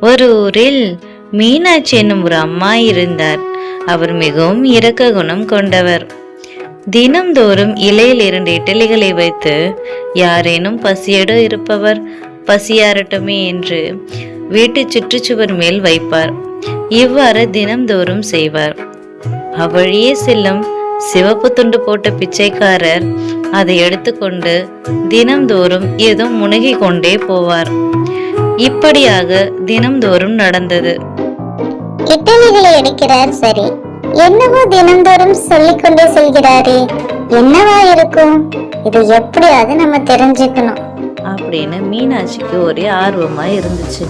ஒரு ஊரில் மீனாட்சி என்னும் ஒரு அம்மா இருந்தார். அவர் மிகவும் இரக்க குணம் கொண்டவர். தினம்தோறும் இலையில் இரண்டு இட்டலிகளை வைத்து யாரேனும் பசியடோ இருப்பவர் பசியாரட்டுமே என்று வீட்டு சுற்றுச்சுவர் மேல் வைப்பார். இவ்வாறு தினம்தோறும் செய்வார். அவ்வழியே செல்லும் சிவப்பு துண்டு போட்ட பிச்சைக்காரர் அதை எடுத்துக்கொண்டு தினம்தோறும் ஏதோ முனகிக் கொண்டே போவார். இப்படியாக தினம்தோறும் நடந்தது. இட்டலிகளை எடுக்கிறார் சரி. என்னவோ தினந்தோறும் சொல்லிக் கொண்டே செல்கிறாரே என்னவா இருக்கும்? இது எப்படியாவது நம்ம தெரிஞ்சுக்கணும். அப்படின்னு மீனாட்சிக்கு ஒரே ஆர்வமா இருந்துச்சு.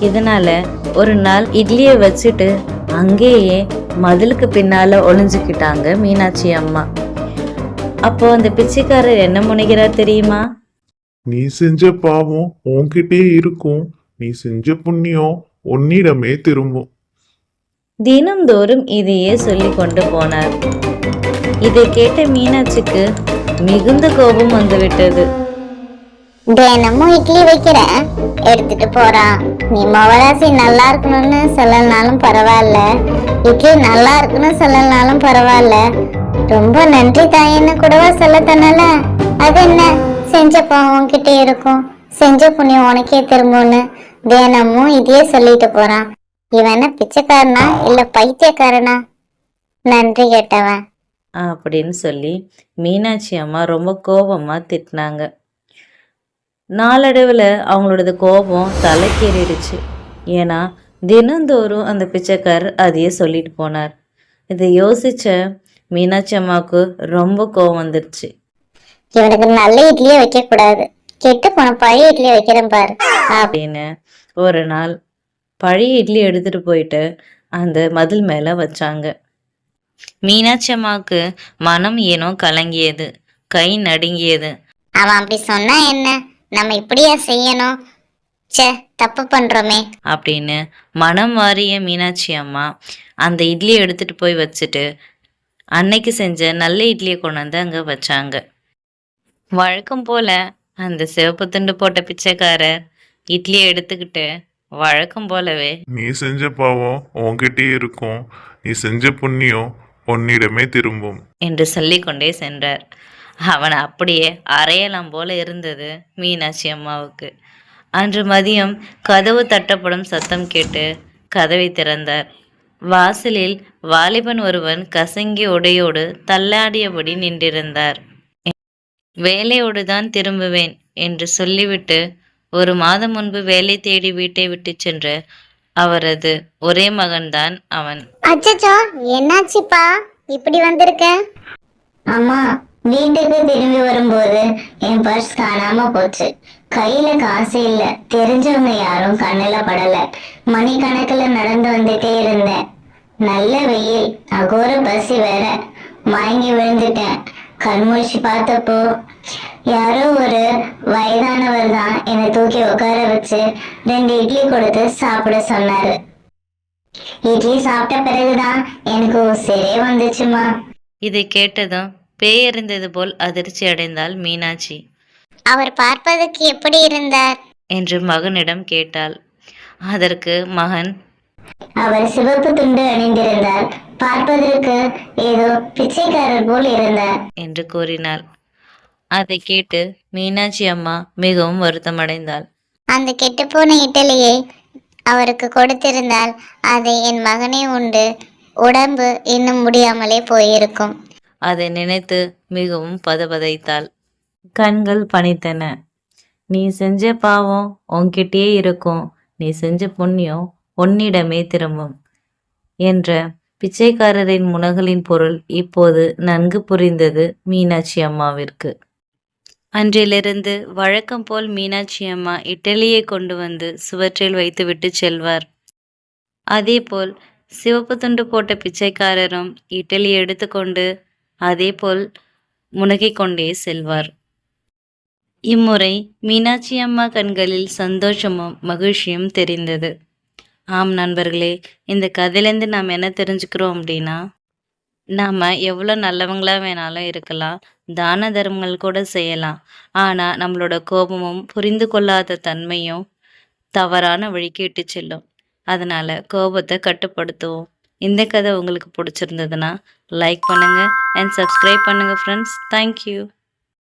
இதனால ஒரு நாள் இட்லியை வச்சுட்டு அங்கேயே மதிலுக்கு பின்னால ஒளிஞ்சுக்கிட்டாங்க மீனாட்சி அம்மா. அப்போ அந்த பிச்சைக்காரர் என்ன முனைகிறார் தெரியுமா? நீ செஞ்ச பாவம் உன்கிட்டே இருக்கும். நீ செஞ்ச புண்ணியம் உன்னிடமே திரும்பும். தினம்தோறும் இதையே சொல்லி கொண்டு போனார். இதை கேட்ட மீனாட்சிக்கு மிகுந்த கோபம் வந்துவிட்டது. தினமும் இட்லி வைக்கிறேன் எடுத்துட்டு போறான் நீ மவராசி நல்லா இருக்கணும்னு சொல்லலனாலும் பரவாயில்ல. இட்லி நல்லா இருக்குன்னு சொல்லலனாலும் பரவாயில்ல. ரொம்ப நன்றி தாயன்னு கூடவா சொல்ல தன்னால? அது என்ன? செஞ்ச பாவம் உன்கிட்ட இருக்கும். செஞ்ச புண்ணியம் உனக்கே திரும்பும்னு தினமும் இதையே சொல்லிட்டு போறான். இவன் என்ன பிச்சைக்காரனா இல்ல பைத்தியக்காரனா? நன்றி கேட்டவன். அப்படின்னு சொல்லி மீனாட்சி அம்மா ரொம்ப கோபமா திட்டினாங்க. நாளடைவில் அவங்களோடது கோபம் தலைக்கேறிடுச்சு. ஏன்னா தினந்தோறும் அந்த பிச்சைக்காரர் அதையே சொல்லிட்டு போனார். இதை யோசிச்ச மீனாட்சி அம்மாவுக்கு ரொம்ப கோபம் வந்துருச்சு இவனுக்கு நல்ல இட்லியே வைக்க கூடாது கெட்டு போன பழைய இட்லியை வைக்கிறேன் பாரு. அப்படின்னு ஒரு நாள் பழைய இட்லி எடுத்துட்டு போயிட்டு அந்த மதில் மேலே வச்சாங்க. மீனாட்சி அம்மாவுக்கு மனம் ஏனோ கலங்கியது. கை நடுங்கியது. அவன் அப்படி சொன்னா என்ன? நம்ம இப்படியா செய்யணும்? ச்சே தப்பு பண்றோமே. அப்படின்னு மனம் வாரிய மீனாட்சி அம்மா அந்த இட்லியை எடுத்துட்டு போய் வச்சுட்டு அன்னைக்கு செஞ்ச நல்ல இட்லியை கொண்டு வந்து அங்கே வச்சாங்க. வழக்கம் போல அந்த சிவப்பு துண்டு போட்ட பிச்சைக்காரர் இட்லியை எடுத்துக்கிட்டு வழக்கம் போலவே நீ செஞ்ச பாவம் உன்கிட்டே இருக்கும். நீ செஞ்ச புண்ணியம் உன்னிடமே திரும்பும். என்று சொல்லிக்கொண்டே சென்றார். அவன் அப்படியே அறையலாம் போல இருந்தது மீனாட்சி அம்மாவுக்கு. அன்று மதியம் கதவு தட்டப்படும் சத்தம் கேட்டு கதவை திறந்தார். வாசலில் வாலிபன் ஒருவன் கசங்கி உடையோடு தள்ளாடியபடி நின்றிருந்தார். வேலையோடு தான் திரும்புவேன் என்று சொல்லிவிட்டு ஒரு மாதம் முன்பு வேலை தேடி வீட்டை விட்டு சென்ற அவரது ஒரே மகன்தான் அவன். அச்சச்சோ என்னாச்சுப்பா? இப்படி வந்திருக்க? அம்மா வீட்டுக்கு திரும்பி வரும்போது என் பர்ஸ் காணாம போச்சு. கையில காசு இல்ல. தெரிஞ்சவங்க யாரும் கண்ணுல படல. மணிக்கணக்குல நடந்து வந்துட்டே இருந்தேன். நல்ல வெயில் அகோர பசி வேற. மயங்கி விழுந்துட்டேன். கண்முழிச்சு பார்த்தப்போ யாரோ ஒரு வயதானவர் தான் என்னை தூக்கி உட்கார வச்சு ரெண்டு இட்லி கொடுத்து சாப்பிட சொன்னாரு. இட்லி சாப்பிட்ட பிறகுதான் எனக்கு உசிரே வந்துச்சுமா. இதை கேட்டதும் பேயறிந்தது போல் அதிர்ச்சி அடைந்தாள் மீனாட்சி. அவர் பார்ப்பதற்கு எப்படி இருந்தார்? என்று மகனிடம் கேட்டாள். அதற்கு மகன் அவர் சிவப்பு துண்டு அணிந்திருந்தார். பார்ப்பதற்கு ஏதோ பிச்சைக்காரர் போல் இருந்தார். என்று கூறினாள். அதை கேட்டு மீனாட்சி அம்மா மிகவும் வருத்தமடைந்தாள். அந்த கெட்டுப்போன இட்டலியை அவருக்கு கொடுத்திருந்தால் அதை என் மகனே உண்டு. உடம்பு இன்னும் முடியாமலே போயிருக்கும். அதை நினைத்து மிகவும் பதபதைத்தாள். கண்கள் பனித்தன நீ செஞ்ச பாவம் உன்கிட்டயே இருக்கும். நீ செஞ்ச புண்ணியம் உன்னிடமே திரும்பும். என்ற பிச்சைக்காரரின் முனகலின் பொருள் இப்போது நன்கு புரிந்தது மீனாட்சி அம்மாவிற்கு. அன்றிலிருந்து வழக்கம் போல் மீனாட்சி அம்மா இட்டலியை கொண்டு வந்து சுவற்றில் வைத்துவிட்டு செல்வார். அதேபோல் சிவப்பு துண்டு போட்ட பிச்சைக்காரரும் இட்டலி எடுத்துக்கொண்டு அதேபோல் முனகிக் கொண்டே செல்வார். இம்முறை மீனாட்சி அம்மா கண்களில் சந்தோஷமும் மகிழ்ச்சியும் தெரிந்தது. ஆம் நண்பர்களே இந்த கதையிலேருந்து நாம் என்ன தெரிஞ்சுக்கிறோம் அப்படின்னா நாம் எவ்வளோ நல்லவங்களாக வேணாலும் இருக்கலாம் தான தர்மங்கள் கூட செய்யலாம். ஆனால் நம்மளோட கோபமும் புரிந்து கொள்ளாத தன்மையும் தவறான வழிக்கு இட்டு செல்லும். அதனால் கோபத்தை கட்டுப்படுத்துவோம். இந்த கதை உங்களுக்கு பிடிச்சிருந்ததுன்னா லைக் பண்ணுங்கள் அண்ட் சப்ஸ்கிரைப் பண்ணுங்கள் ஃப்ரெண்ட்ஸ் தேங்க்யூ